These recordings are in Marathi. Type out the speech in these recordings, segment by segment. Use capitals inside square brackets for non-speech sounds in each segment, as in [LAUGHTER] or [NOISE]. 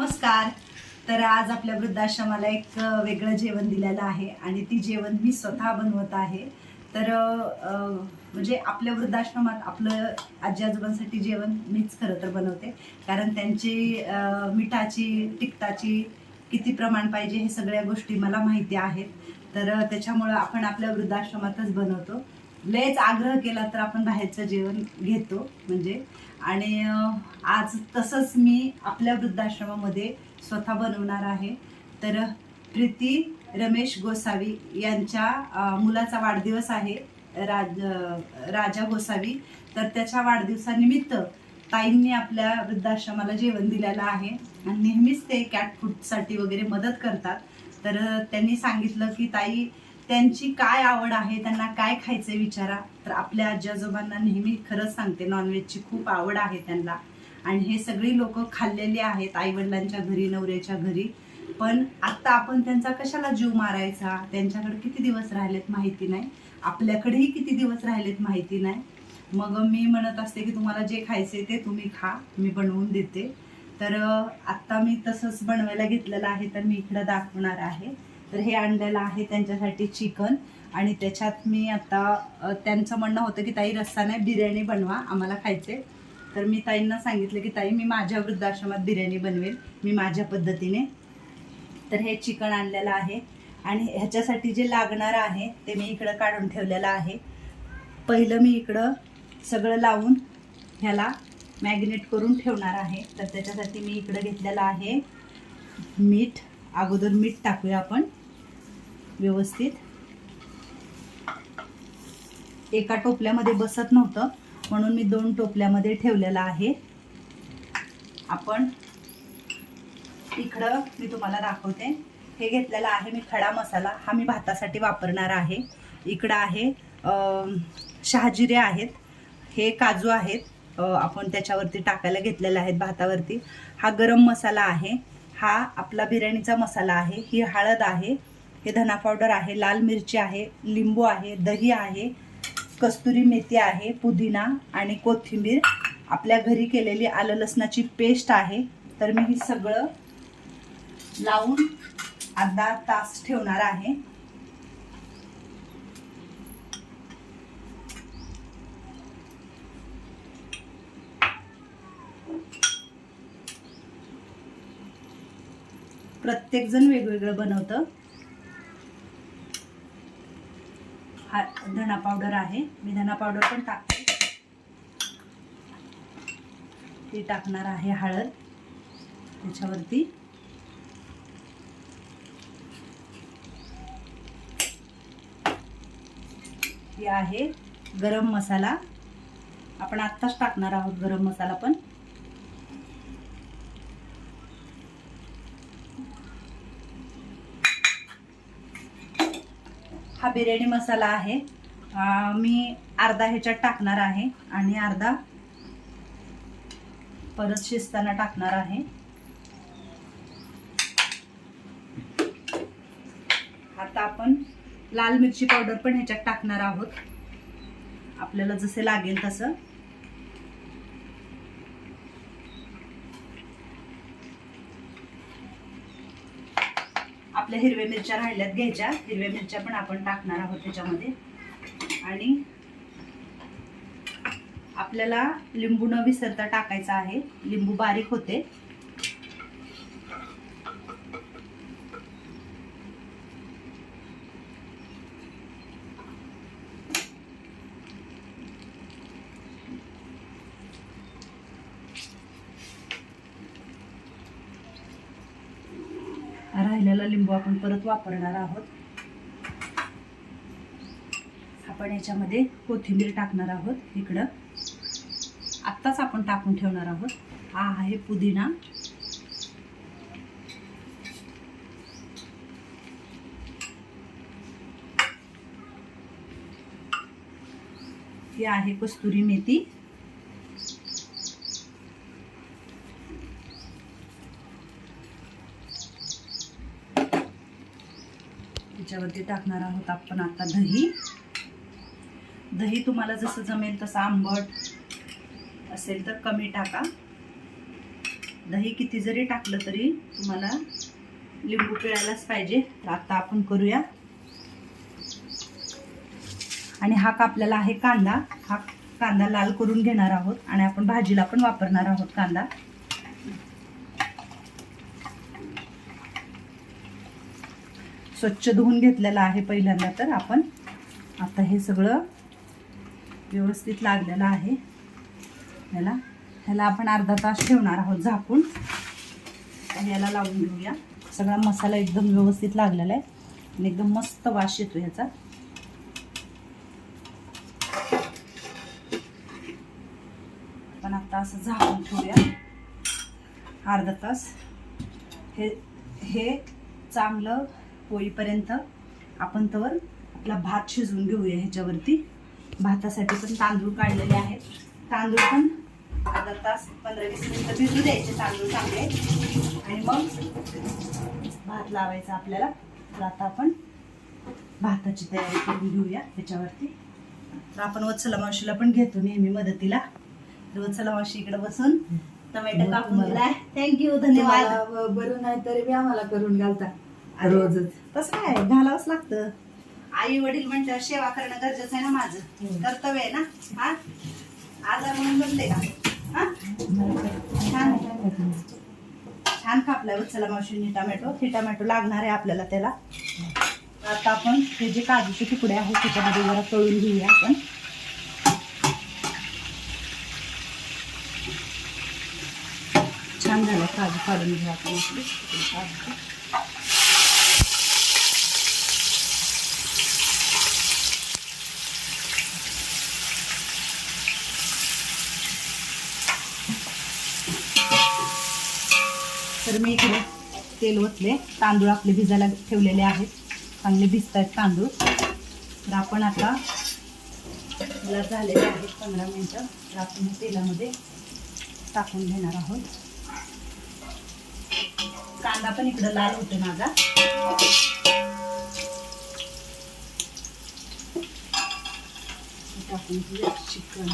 नमस्कार. तर आज आपल्या वृद्धाश्रमाला एक वेगळं जेवण दिलेलं आहे आणि ती जेवण मी स्वतः बनवत आहे. तर म्हणजे आपल्या वृद्धाश्रमात आपलं आजी आजोबांसाठी जेवण मीच खरं तर बनवते. कारण त्यांची मिठाची तिखटाची किती प्रमाण पाहिजे हे सगळ्या गोष्टी मला माहिती आहेत. तर त्याच्यामुळं आपण आपल्या वृद्धाश्रमातच बनवतो. लयच आग्रह केला तर आपण बाहेरचं जेवण घेतो. म्हणजे आणि आज तसंच मी आपल्या वृद्धाश्रमामध्ये स्वतः बनवणार आहे. तर प्रीती रमेश गोसावी यांच्या मुलाचा वाढदिवस आहे. राज राजा गोसावी. तर त्याच्या वाढदिवसानिमित्त ताईंनी आपल्या वृद्धाश्रमाला जेवण दिलेलं आहे. आणि नेहमीच ते कॅट फूडसाठी वगैरे मदत करतात. तर त्यांनी सांगितलं की ताई त्यांची काय आवड आहे त्यांना काय खायचं विचारा. तर आपल्या आजी आजोबांना नेहमी खरंच सांगते नॉनव्हेजची खूप आवड आहे त्यांना. आणि हे सगळी लोक खाल्लेली आहेत आईवडिलांच्या घरी नवऱ्याच्या घरी. पण आत्ता आपण त्यांचा कशाला जीव मारायचा? त्यांच्याकडे किती दिवस राहिलेत माहिती नाही. आपल्याकडेही किती दिवस राहिलेत माहिती नाही. मग मी म्हणत असते की तुम्हाला जे खायचे ते तुम्ही खा मी बनवून देते. तर आत्ता मी तसंच बनवायला घेतलेलं आहे तर मी इकडं दाखवणार आहे. तर हे आणलेलं आहे त्यांच्यासाठी चिकन. आणि त्याच्यात मी आता त्यांचं म्हणणं होतं की ताई रस्सा नाही बिर्याणी बनवा आम्हाला खायचे तर मी ताईंना सांगितलं की ताई मी माझ्या वृद्धाश्रमात बिर्याणी बनवेल मी माझ्या पद्धतीने. तर हे चिकन आणलेलं आहे. आणि ह्याच्यासाठी जे लागणार आहे ते मी इकडं काढून ठेवलेलं आहे. पहिलं मी इकडं सगळं लावून ह्याला मॅग्नेट करून ठेवणार आहे. तर त्याच्यासाठी मी इकडं घेतलेलं आहे मीठ. अगोदर मीठ टाकूया आपण. व्यवस्थित. एका टोपल्यामध्ये बसत नव्हतं म्हणून मी दोन टोपल्यामध्ये ठेवलेलं आहे. आपण इकडं मी तुम्हाला दाखवते. हे घेतलेलं आहे मी खडा मसाला. हा मी भातासाठी वापरणार आहे. इकडं आहे शहाजिरे आहेत. हे काजू आहेत. आपण त्याच्यावरती टाकायला घेतलेले आहेत भातावरती. हा गरम मसाला आहे. हा आपला बिर्याणीचा मसाला आहे. ही हळद आहे. हे धना पावडर आहे लाल मिरची आहे लिंबू आहे दही आहे कस्तुरी मेथी आहे पुदिना आणि कोथिंबीर. आपल्या घरी केलेली आलं लसणाची पेस्ट आहे. तर मी हे सगळं लावून अर्धा तास ठेवणार आहे. प्रत्येकजण वेगवेगळं बनवतं. हा धना पावडर आहे. मी धना पावडर पण टाकते. ती टाकणार आहे हळद त्याच्यावरती. ही आहे गरम मसाला. आपण आत्ताच टाकणार आहोत गरम मसाला पण. हा बिर्याणी मसाला आहे. मी अर्धा ह्याच्यात टाकणार आहे आणि अर्धा परत शिजताना टाकणार आहे. आता आपण लाल मिरची पावडर पण ह्याच्यात टाकणार आहोत. आपल्याला जसे लागेल तसं. आपल्या हिरव्या मिरच्या राहिल्यात घ्यायच्या. हिरव्या मिरच्या पण आपण टाकणार आहोत त्याच्यामध्ये. आणि आपल्याला लिंबू न विसरता टाकायचा आहे. लिंबू बारीक होते राहिलेला लिंबू आपण परत वापरणार आहोत. आपण याच्यामध्ये कोथिंबीर टाकणार आहोत इकडं. आत्ताच आपण टाकून ठेवणार आहोत. हा आहे पुदिना. ही आहे कस्तुरी मेथी. त्याच्यावरती टाकणार आहोत आपण आता दही. दही तुम्हाला जसं जमेल तसं आंबट असेल तर कमी टाका. दही किती जरी टाकलं तरी तुम्हाला लिंबू पिळायलाच पाहिजे. तर आता आपण करूया. आणि हा कापलेला आहे कांदा. हा कांदा लाल करून घेणार आहोत आणि आपण भाजीला पण वापरणार आहोत कांदा. स्वच्छ धुवून घेतलेला आहे पहिल्यांदा तर आपण. आता हे सगळं व्यवस्थित लागलेलं आहे. ह्याला ह्याला आपण अर्धा तास ठेवणार आहोत झाकून. याला लावून घेऊया. सगळा मसाला एकदम व्यवस्थित लागलेला आहे. आणि एकदम मस्त वास येतो ह्याचा पण आता असं झाकून ठेवूया. अर्धा तास. हे हे चांगलं होईपर्यंत आपण तर आपला भात शिजवून घेऊया ह्याच्यावरती. भातासाठी पण तांदूळ काढलेले आहेत. तांदूळ पण अर्धा तास पंधरा वीस मिनिटं भिजू द्यायचे तांदूळ चांगले. आणि मग भात लावायचा आपल्याला. तर आता आपण भाताची तयारी करून घेऊया ह्याच्यावरती. तर आपण वत्सला मावशीला पण घेतो नेहमी मदतीला. तर वत्सला मावशी इकडे बसून टोमॅटो कापून दिलाय. थँक्यू धन्यवाद. बरं नाही तरी बी आम्हाला करून घालता. रोजच. तसं काय घालावंच लागतं. आई वडील म्हटल्यावर सेवा करणं गरजेचं आहे ना माझं. कर्तव्य आहे ना? हा? आजार म्हणून बनते का? हा? छान. छान कापलाय वत्सला मावशीने टोमॅटो. हे टोमॅटो लागणार आहे आपल्याला त्याला. आता आपण हे जे काजूचे तुकडे आहेत त्याच्यामध्ये जरा तळून घेऊया आपण. छान झालं काजू काढून घेऊ आपण. आपले काजू तर मी इकडे तेल ओतले तांदूळ आपले भिजायला ठेवलेले आहेत. चांगले भिजत आहेत तांदूळ. तर आपण आता मला झालेले आहेत पंधरा मिनटं. तर आपण तेलामध्ये टाकून घेणार आहोत. कांदा पण इकडं लाल होतो माझा. टाकून चिकन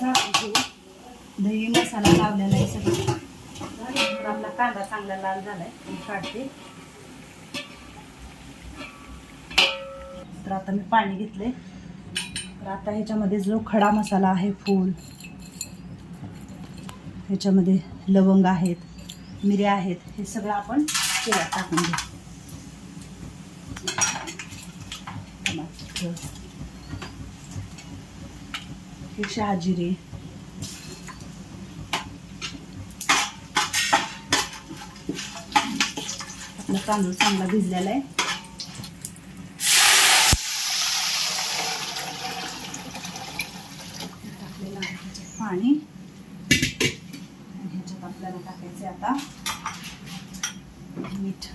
झाकून ठेवू. दही मसाला लावलेला आहे सगळं? तर आपला कांदा चांगला लाल झालाय काढते. तर आता मी पाणी घेतले तर आता ह्याच्यामध्ये जो खडा मसाला आहे फूल ह्याच्यामध्ये लवंग आहेत मिऱ्या आहेत हे सगळं आपण तेलात टाकून घेऊ. टमाटर हे शहाजिरे आपला तांदूळ चांगला भिजलेला आहे. टाकलेलं पाणी. ह्याच्यात आपल्याला टाकायचे आता मीठ.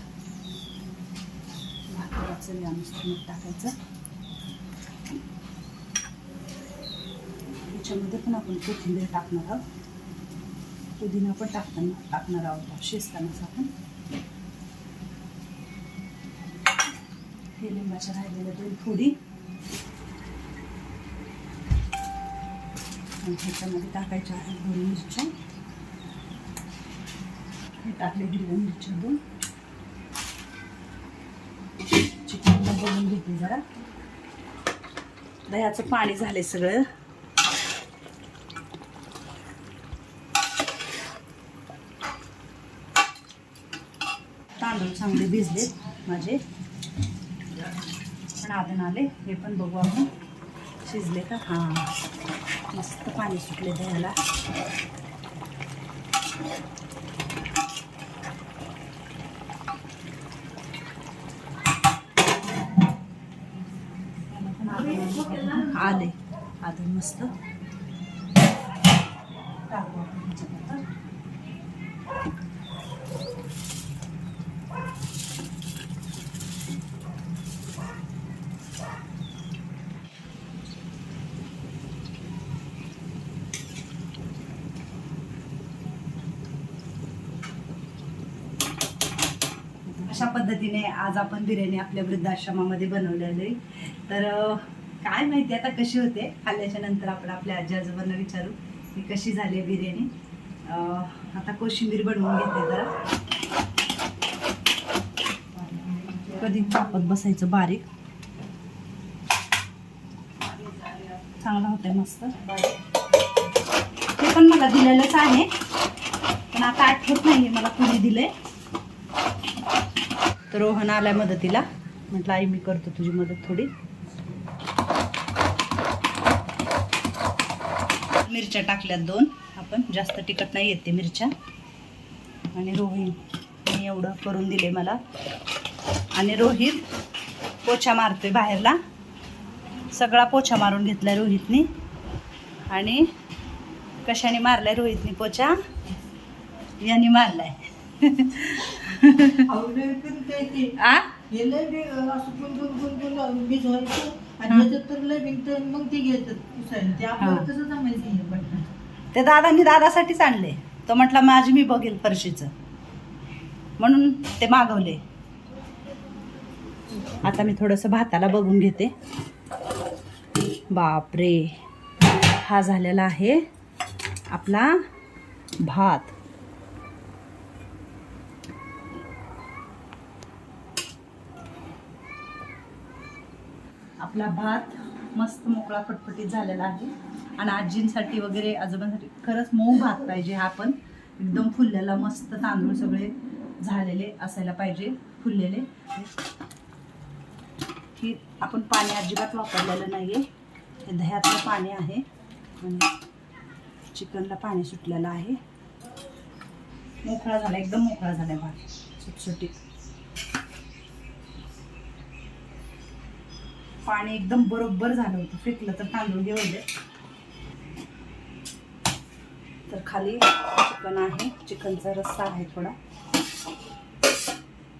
भाकराचं यानुसार मीठ टाकायचं. ह्याच्यामध्ये पण आपण कोथिंबीर टाकणार आहोत. पुदिना पण टाकताना टाकणार आहोत. शिजतानाच आपण. लिंबाच्या राहिलेल्या दोन फोडी आणि ह्याच्यामध्ये टाकायच्या आहेत दोन मिरच्या. हे टाकले हिरव्या मिरच्या दोन चिकनला बोलून घेते जरा. दह्याचं पाणी झाले सगळं. तांदूळ चांगले भिजलेत माझे. साधन आले हे पण बघू आपण. शिजले का? हां. मस्त पाणी सुटले द्यायला. याला आले आधी मस्त टाकू आपण ह्याच्यात आता. अशा पद्धतीने आज आपण बिर्याणी आपल्या वृद्धाश्रमामध्ये बनवलेली. आहे. तर काय माहिती आता कशी होते? खाल्ल्याच्या नंतर आपण आपल्या आजी आजोबांना विचारू की कशी झाली आहे बिर्याणी. आता कोशिंबीर बनवून घेते जरा. कधी कापत बसायचं बारीक. चांगला होतंय मस्त. ते पण मला दिलेलंच आहे. पण आता आठवत नाही मला कुणी दिलंय. तर रोहन आलाय मदतीला. म्हटलं आई मी करतो तुझी मदत थोडी. मिरच्या टाकल्यात दोन. आपण जास्त तिखट नाही येते मिरच्या. आणि रोहित मी एवढं करून दिले मला. आणि रोहित पोछा मारतोय बाहेरला. सगळा पोछा मारून घेतलाय रोहितने. आणि कशाने मारलाय रोहितने पोछा? याने मारलाय. आ? हे लय बी असं गुंतून गुंतून भिजवायचं. आणि त्याच्यात तर लय भिंगतं मग ते घ्यायचं पुसायला. ते आपल्याला. कसं जमायचं हे पण ते दादांनी दादासाठीच आणले. तो म्हटला माझी मी बघेल फरशीचं. म्हणून ते मागवले. आता मी थोडंसं भाताला बघून घेते. बापरे. हा झालेला आहे आपला भात. आपला भात मस्त मोकळा फटफटीत झालेला आहे. आणि आजींसाठी वगैरे आजोबांसाठी खरंच मऊ भात पाहिजे हा पण. एकदम फुललेला मस्त तांदूळ सगळे झालेले असायला पाहिजे फुललेले. की आपण पाणी अजिबात वापरलेलं नाही आहे हे दह्यातलं पाणी आहे. आणि चिकनला पाणी सुटलेलं आहे. मोकळा झाला एकदम मोकळा झाला भात. सुटसुटीत. पाणी एकदम बरोबर झालं होतं. फेकलं तर तांदूळ घेवले तर खाली चिकन आहे. चिकनचा रस्सा आहे थोडा.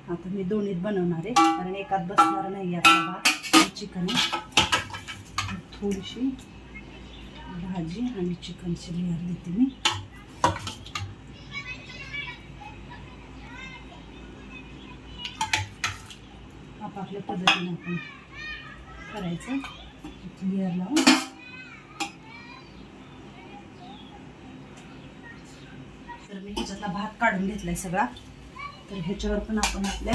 आता मी दोन्हीत बनवणार आहे. कारण एकात बसणार नाही आता भात चिकन. थोडीशी भाजी आणि चिकनची लेअर देते मी. आपापल्या पद्धतीने आपण करायचं. लेअर लावून. तर मी ह्याच्यातला भात काढून घेतलाय सगळा. तर ह्याच्यावर पण आपण आपल्या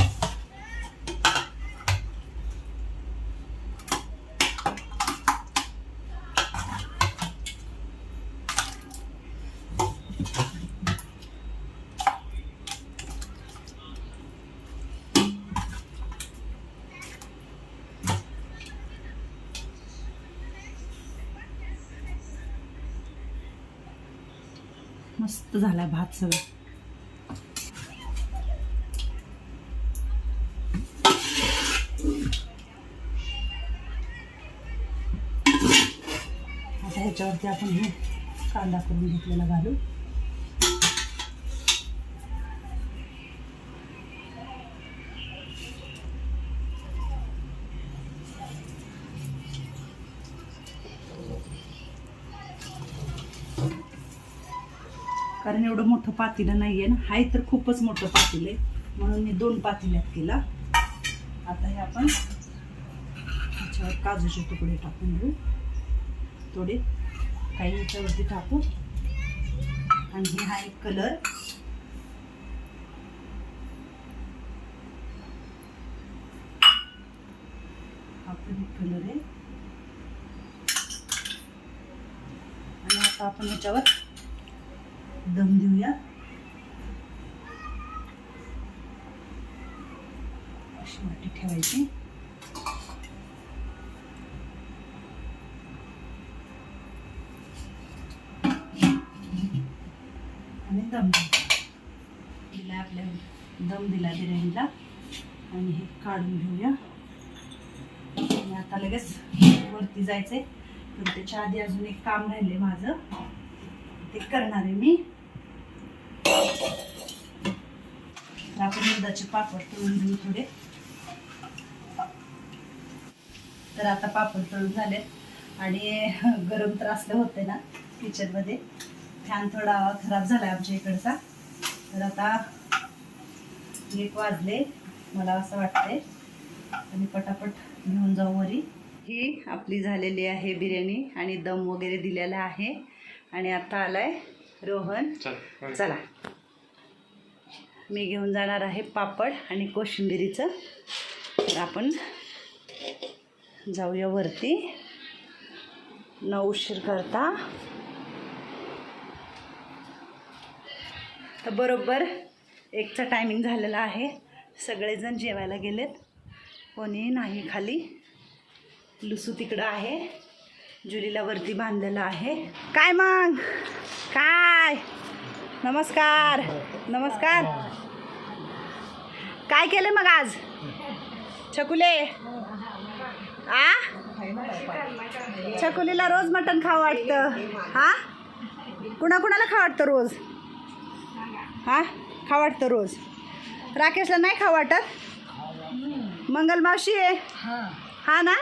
मस्त झाला भात सगळं. आता ह्याच्यावरती आपण हे कांदा करून घेतलेला घालू. कारण एवढं मोठं पातेलं नाही आहे ना. हाय तर खूपच मोठं पातेलं आहे. म्हणून मी दोन पातेल्यात केला. आता हे आपण ह्याच्यावर काजूचे तुकडे टाकून घेऊ. थोडे काही ह्याच्यावरती टाकू. आणि हे हा एक कलर हा पण एक कलर आहे. आणि आता आपण ह्याच्यावर दम देऊया. अशी वाटी ठेवायची. आणि दम दिला आपल्या दम दिला बिर्याणीला. आणि हे काढून घेऊया. आणि आता लगेच वरती जायचंय. पण त्याच्या आधी अजून एक काम राहिले माझं. ते करणार आहे मी तर आपण दुधाचे पापड तळून घेऊ थोडे. तर आता पापड तळून झाले आणि [LAUGHS] गरम तर असलं होते ना किचनमध्ये फॅन थोडा खराब झाला आमच्या इकडचा. तर आता एक वाजले मला असं वाटतंय. आणि पटापट घेऊन जाऊ वरी. ही आपली झालेली आहे बिर्याणी आणि दम वगैरे दिलेला आहे. आणि आता आलाय रोहन. चला. मी घेऊन जाणार आहे पापड आणि कोशिंबिरीचं. तर आपण जाऊया वरती. न उशीर करता. तर बरोबर एकचा टायमिंग झालेला आहे. सगळेजण जेवायला गेलेत. कोणी नाही खाली. लुसू तिकडं आहे. जुलीला वरती बांधलेलं आहे. काय मग? काय? नमस्कार. नमस्कार. काय केलं मग आज? छकुले? आ? छकुलीला रोज मटण खावं वाटतं. हा? कुणा कुणाला खावं वाटतं रोज? हा? खावं वाटतं रोज? राकेशला नाही खावं वाटत? मंगल मावशी आहे? हा ना?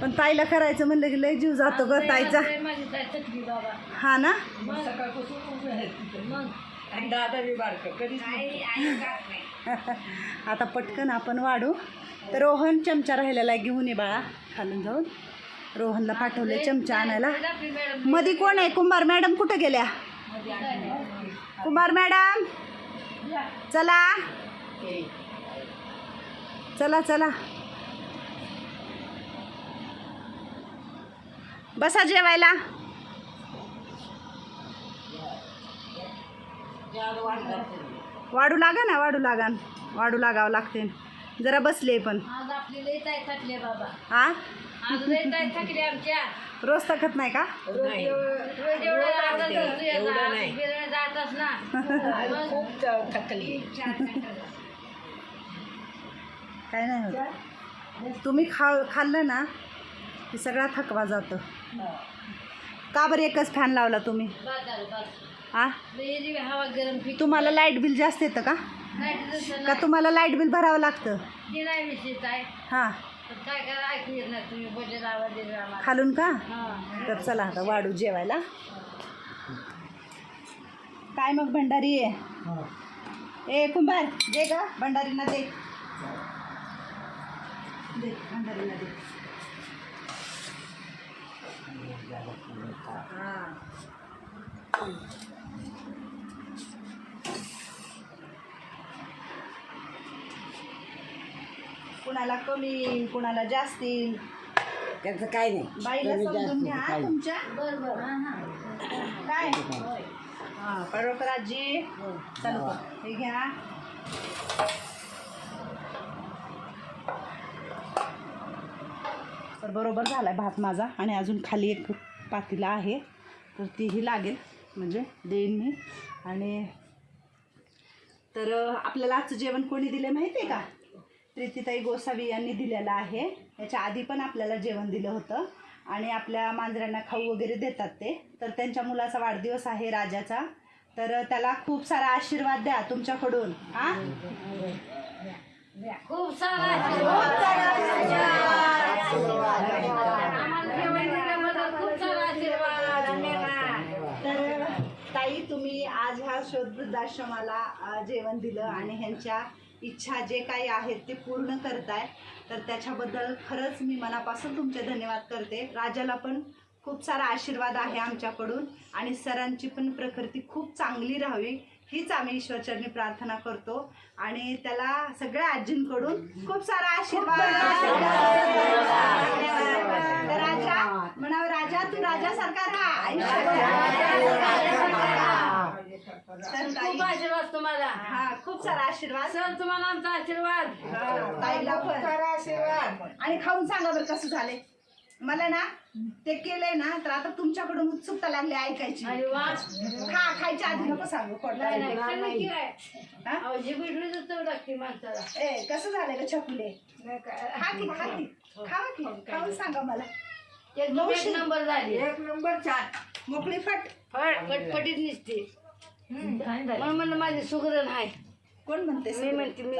पण ताईला करायचं म्हणलं की लय जीव जातो ग ताईचा. हा ना? दादा बी बारकं कधीच [LAUGHS] आता पटकन आपण वाढू. तर रोहन चमचा राहिलेला आहे घेऊन ये बाळा खालून जाऊन. रोहनला पाठवले चमचा आणायला. आपली मॅडम मधी कोण आहे? कुंभार मॅडम कुठे गेल्या? कुंभार मॅडम? चला. चला चला. बसा जेवायला. वाढू लागा ना वाढू लागा वाढू लागावं लागते. जरा बसले पण. आज आपली लई ताई थकली बाबा. हा आज लई ताई थकली आमच्या. रोज तकत नाही का? काय नाही. होत. तुम्ही खा खाल्लं ना की सगळा थकवा जातो. का बरं एकच फॅन लावला तुम्ही? बस हवा गरम तुम्हाला लाइट बिल जास्त येतं का? का तुम्हाला लाइट बिल भरावं लागतं? नाही हां. काय खालून का? तर चला आता वाढू जेवायला. काय मग भंडारी आहे ए कुंभार दे का भंडारींना दे. दे भंडारींना दे. कुणाला कमी कुणाला जास्ती त्याचं काय नाही. बाईला कमी समजून घ्या नाही. तुमच्या. बरं बरं. हां हां. काय? हा पडवकर आजी. चालू कर. हे घ्या. तर बरोबर झालाय भात माझा आणि अजून खाली एक पातीला आहे. तर तीही लागेल म्हणजे देईन मी. आणि तर अं, आपल्याला आजचं जेवण कोणी दिलं माहिती आहे का? प्रीतीताई गोसावी यांनी दिलेलं आहे. याच्या आधी पण आपल्याला जेवण दिलं होतं. आणि आपल्या मांजरांना खाऊ वगैरे देतात ते. तर त्यांच्या मुलाचा वाढदिवस आहे राजाचा. तर त्याला खूप सारा आशीर्वाद द्या तुमच्याकडून. हा? खूप तर ताई तुम्ही आज ह्या शोध वृद्धाश्रमाला अ, जेवण दिलं आणि ह्यांच्या इच्छा जे काही आहेत ते पूर्ण करताय. तर त्याच्याबद्दल खरंच मी मनापासून तुमचे धन्यवाद करते. राजाला पण खूप सारा आशीर्वाद आहे आमच्याकडून आणि सरांची पण प्रकृती खूप चांगली राहावी. हीच आम्ही ईश्वरचरणी प्रार्थना करतो. आणि त्याला सगळ्या आजींकडून खूप सारा आशीर्वाद. राजा म्हणावं राजा तू राजासारखा राहा. तर ताई खूप आशीर्वाद तुम्हाला. हा खूप सारा आशीर्वाद. सर तुम्हाला आमचा आशीर्वाद. हा, ताईला पण. आशीर्वाद. आणि खाऊन सांगा बरं कसं झाले मला ना ते केलंय ना तर आता तुमच्याकडून उत्सुकता लागली ऐकायची. अरे वा. खा खायच्या आधी नको सांगू खोटं नाही, आहे. नाही, नक्की काय? हा? अहो, जी भेटली तर चव लागते माणसाला. ए कसं झालं ग छकुले? खा की खा की. खावा की? खाऊन सांगा मला. एक नंबर झाली. एक नंबर छान मोकळी फट. पटपटीत निसते. म्हणून म्हणलं माझी सुगरण आहे. कोण म्हणते मी म्हणते मी.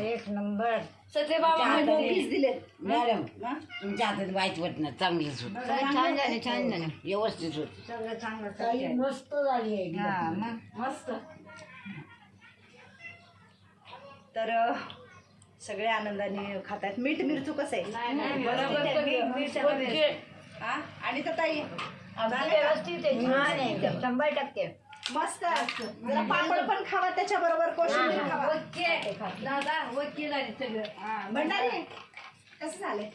एक नंबर. सत्य बाबा मोठीच दिलेत. मॅडम हा? तुमच्या हातात वाईट वाटत नाही चांगलीच होत. छान झाले छान झाले. व्यवस्थित होत. सगळं चांगलं मस्त झाली मस्त. तर अ, सगळे आनंदाने खातात. मीठ मिरचू कसं आहे? हा? आणि तर ताई शंभर टक्के. मस्त जरा पापड पण खावा त्याच्या बरोबर कोशिंबीर खावा. दादा वक्की झाली सगळं. भंडारी कसं झाले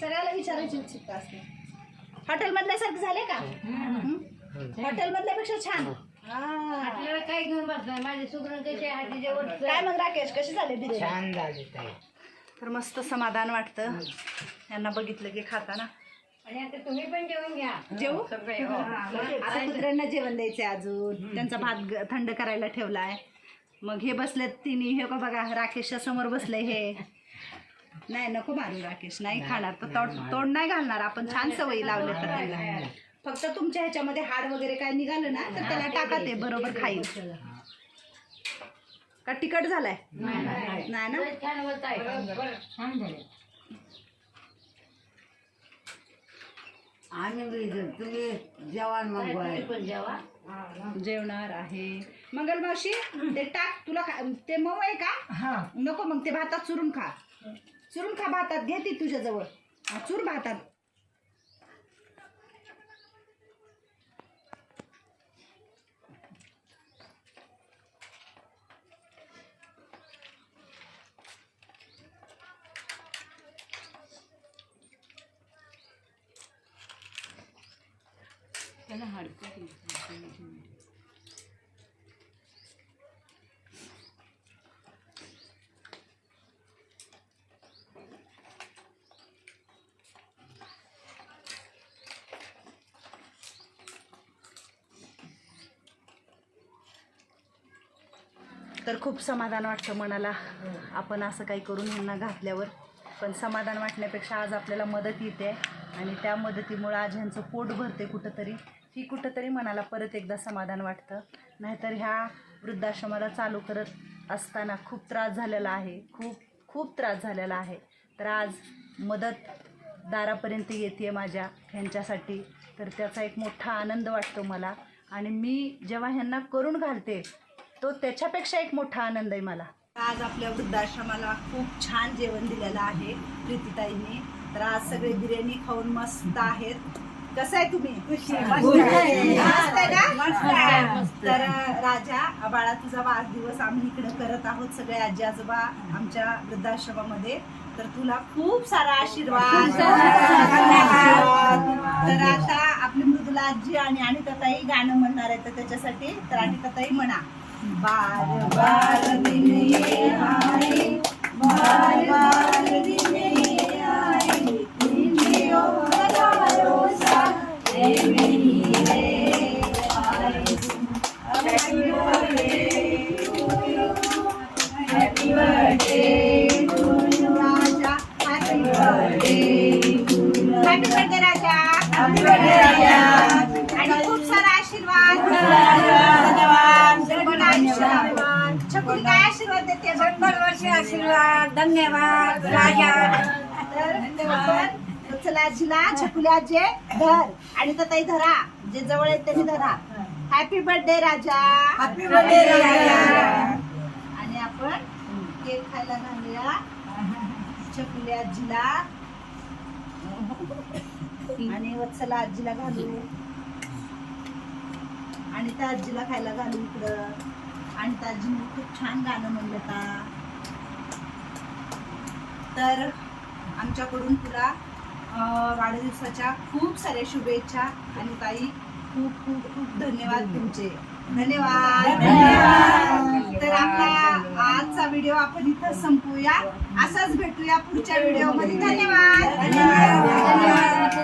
सगळ्याला विचारायची उत्सुकता असते. हॉटेल मधल्यासारखं झाले का? हॉटेल मधल्यापेक्षा छान. आपल्याला काय घेऊन बसणार? माझे सुगरण कसे काय मग राकेश कशी झाले छान झाली तर मस्त समाधान वाटतं. यांना बघितलं की खाताना. आणि आता तुम्ही पण जेवून घ्या. जेवू? आता कुत्र्यांना जेवण द्यायचंय अजून. त्यांचा भात ग- थंड करायला ठेवलाय. मग हे बसलेत तिन्ही हे का बघा राकेशच्या समोर बसले हे. नाही नको मारू राकेश नाही खाणार. तर तोड तोंड नाही घालणार. आपण छान सवयी लावले तर त्याला. फक्त तुमच्या ह्याच्यामध्ये हाड वगैरे काय निघालं ना तर त्याला टाका ते बरोबर खाईल. का तिखट झालाय? नाही ना? छान होत आहे छान झाले आम्ही बी जे- तुम्ही जेवण मग तुम्ही पण जेवा. जेवणार आहे. मंगल मावशी ते टाक तुला खा ते मऊ आहे का? नको मग ते भातात चुरून खा. चुरून खा भातात घे ती तुझ्या जवळ चूर भातात तर खूप समाधान वाटतं मनाला. आपण असं काही करून ह्यांना घातल्यावर. पण समाधान वाटण्यापेक्षा आज आपल्याला मदत येते. आणि त्या मदतीमुळं आज ह्यांचं पोट भरते कुठंतरी. ही कुठंतरी मनाला परत एकदा समाधान वाटतं. नाहीतर ह्या वृद्धाश्रमाला चालू करत असताना खूप त्रास झालेला आहे. खूप खूप त्रास झालेला आहे. तर आज मदत दारापर्यंत येते माझ्या ह्यांच्यासाठी. तर त्याचा एक मोठा आनंद वाटतो मला. आणि मी जेव्हा ह्यांना करून घालते तो त्याच्यापेक्षा एक मोठा आनंद आहे मला. आज आपल्या वृद्धाश्रमाला खूप छान जेवण दिलेलं आहे प्रीतीताईंनी. तर आज सगळे बिर्याणी खाऊन मस्त आहेत. कसं आहे तुम्ही? मस्त आहे ना? तर राजा बाळा तुझा वाढदिवस आम्ही इकडे करत आहोत. सगळे आजी आजोबा आमच्या वृद्धाश्रमामध्ये. तर तुला खूप सारा आशीर्वाद. तर आता आपली मृदुला आजी आणि अनिताताई गाणं म्हणणार आहे तर त्याच्यासाठी तर अनिताताई म्हणा. बार बार दिन ये आए बार बार दिन ये आए तुझे और भरोसा वर्ष आशीर्वाद धन्यवाद राजा. तर आपण चला आजीला छकुली आजी धर. आणि तर ताई धरा जे जवळ आहेत त्यांनी धरा. Happy birthday Raja. Happy birthday Raja. आणि आपण केक खायला घालूया. छकुली आजीला आणि वत्सला आजीला घालू. आणि त्या आजीला खायला घालू इकडं. आणि त्या आजीने खूप छान गाणं म्हणलं का? तर आमच्याकडून तुला वाढदिवसाच्या खूप साऱ्या शुभेच्छा आणि ताई खूप खूप खूप धन्यवाद तुमचे. धन्यवाद. तर आपला आजचा व्हिडिओ आपण इथं संपूया. असाच भेटूया पुढच्या व्हिडिओमध्ये धन्यवाद. धन्यवाद.